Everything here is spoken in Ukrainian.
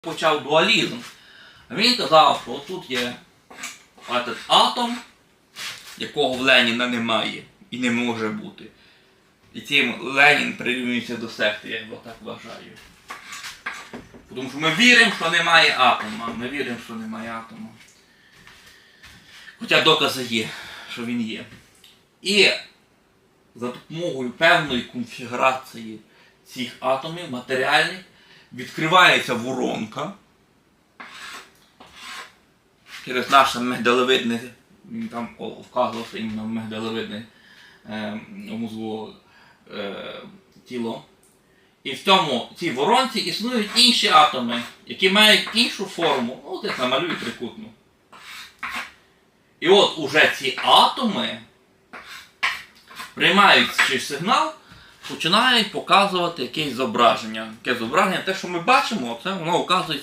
почав дуалізм. Він казав, що тут є этот атом, якого в Леніна немає і не може бути. І цим Ленін прирівнюється до секти, я його так вважаю. Тому що ми віримо, що немає атома. Ми віримо, що немає атома. Хоча докази є, що він є. І за допомогою певної конфігурації цих атомів матеріальних відкривається воронка через наше мигдалевидне, там о- вказував, що іменно мигдалевидне е, мозгове е, тіло. І в цьому цій воронці існують інші атоми, які мають іншу форму. Ну, десь намалюю трикутну. І от уже ці атоми приймаючи сигнал, починають показувати якесь зображення. Яке зображення, те, що ми бачимо, це воно вказує